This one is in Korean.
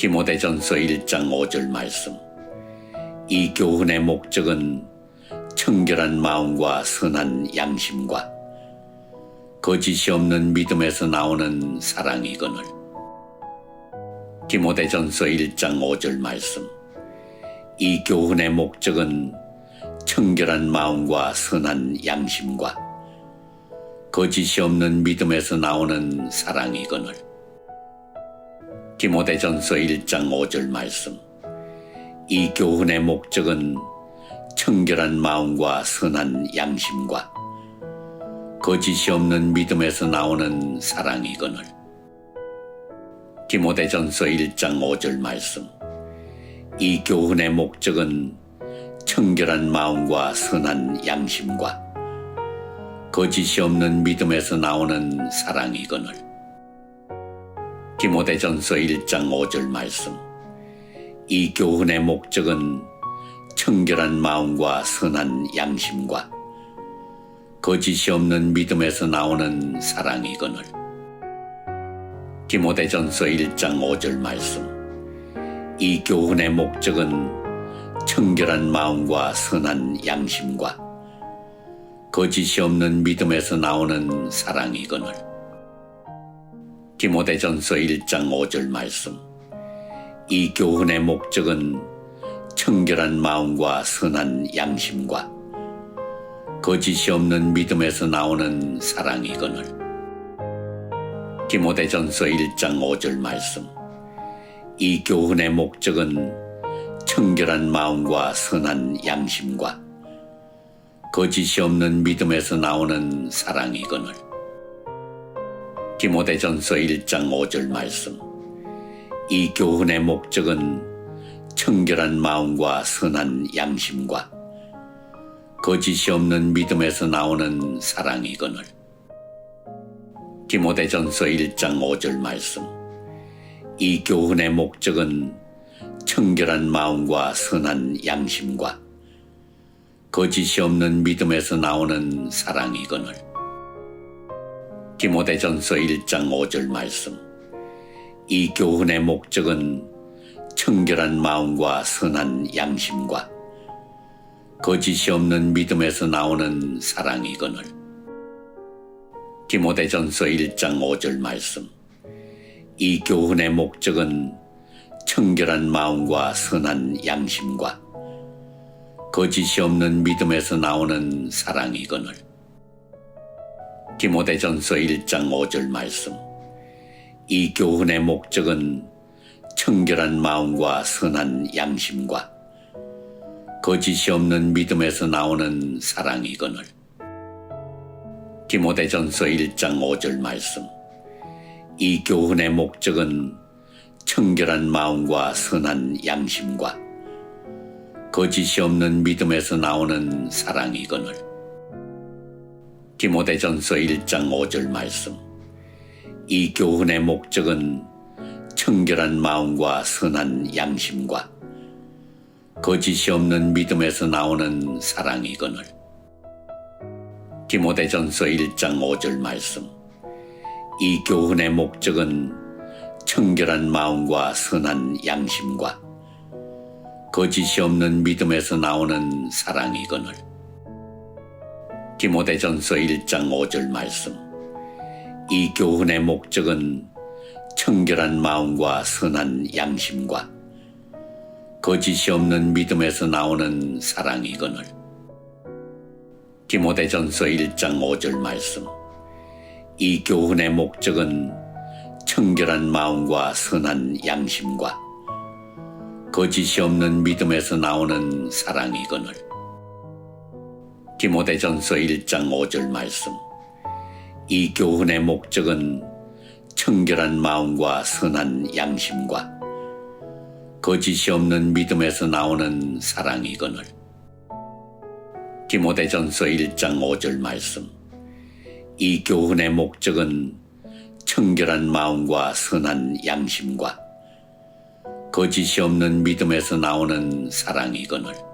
디모데전서 1장 5절 말씀. 이 교훈의 목적은 청결한 마음과 선한 양심과 거짓이 없는 믿음에서 나오는 사랑이거늘. 디모데전서 1장 5절 말씀. 이 교훈의 목적은 청결한 마음과 선한 양심과 거짓이 없는 믿음에서 나오는 사랑이거늘. 디모데전서 1장 5절 말씀. 이 교훈의 목적은 청결한 마음과 선한 양심과 거짓이 없는 믿음에서 나오는 사랑이거늘. 디모데전서 1장 5절 말씀. 이 교훈의 목적은 청결한 마음과 선한 양심과 거짓이 없는 믿음에서 나오는 사랑이거늘. 디모데전서 1장 5절 말씀. 이 교훈의 목적은 청결한 마음과 선한 양심과 거짓이 없는 믿음에서 나오는 사랑이거늘. 디모데전서 1장 5절 말씀. 이 교훈의 목적은 청결한 마음과 선한 양심과 거짓이 없는 믿음에서 나오는 사랑이거늘. 디모데전서 1장 5절 말씀. 이 교훈의 목적은 청결한 마음과 선한 양심과 거짓이 없는 믿음에서 나오는 사랑이거늘. 디모데전서 1장 5절 말씀. 이 교훈의 목적은 청결한 마음과 선한 양심과 거짓이 없는 믿음에서 나오는 사랑이거늘. 디모데전서 1장 5절 말씀. 이 교훈의 목적은 청결한 마음과 선한 양심과 거짓이 없는 믿음에서 나오는 사랑이거늘. 디모데전서 1장 5절 말씀. 이 교훈의 목적은 청결한 마음과 선한 양심과 거짓이 없는 믿음에서 나오는 사랑이거늘. 디모데전서 1장 5절 말씀. 이 교훈의 목적은 청결한 마음과 선한 양심과 거짓이 없는 믿음에서 나오는 사랑이거늘. 디모데전서 1장 5절 말씀. 이 교훈의 목적은 청결한 마음과 선한 양심과 거짓이 없는 믿음에서 나오는 사랑이거늘. 디모데전서 1장 5절 말씀. 이 교훈의 목적은 청결한 마음과 선한 양심과 거짓이 없는 믿음에서 나오는 사랑이거늘. 디모데전서 1장 5절 말씀. 이 교훈의 목적은 청결한 마음과 선한 양심과 거짓이 없는 믿음에서 나오는 사랑이거늘. 디모데전서 1장 5절 말씀. 이 교훈의 목적은 청결한 마음과 선한 양심과 거짓이 없는 믿음에서 나오는 사랑이거늘. 디모데전서 1장 5절 말씀. 이 교훈의 목적은 청결한 마음과 선한 양심과 거짓이 없는 믿음에서 나오는 사랑이거늘. 디모데전서 1장 5절 말씀. 이 교훈의 목적은 청결한 마음과 선한 양심과 거짓이 없는 믿음에서 나오는 사랑이거늘. 디모데전서 1장 5절 말씀. 이 교훈의 목적은 청결한 마음과 선한 양심과 거짓이 없는 믿음에서 나오는 사랑이거늘. 디모데전서 1장 5절 말씀. 이 교훈의 목적은 청결한 마음과 선한 양심과 거짓이 없는 믿음에서 나오는 사랑이거늘. 디모데전서 1장 5절 말씀. 이 교훈의 목적은 청결한 마음과 선한 양심과 거짓이 없는 믿음에서 나오는 사랑이거늘.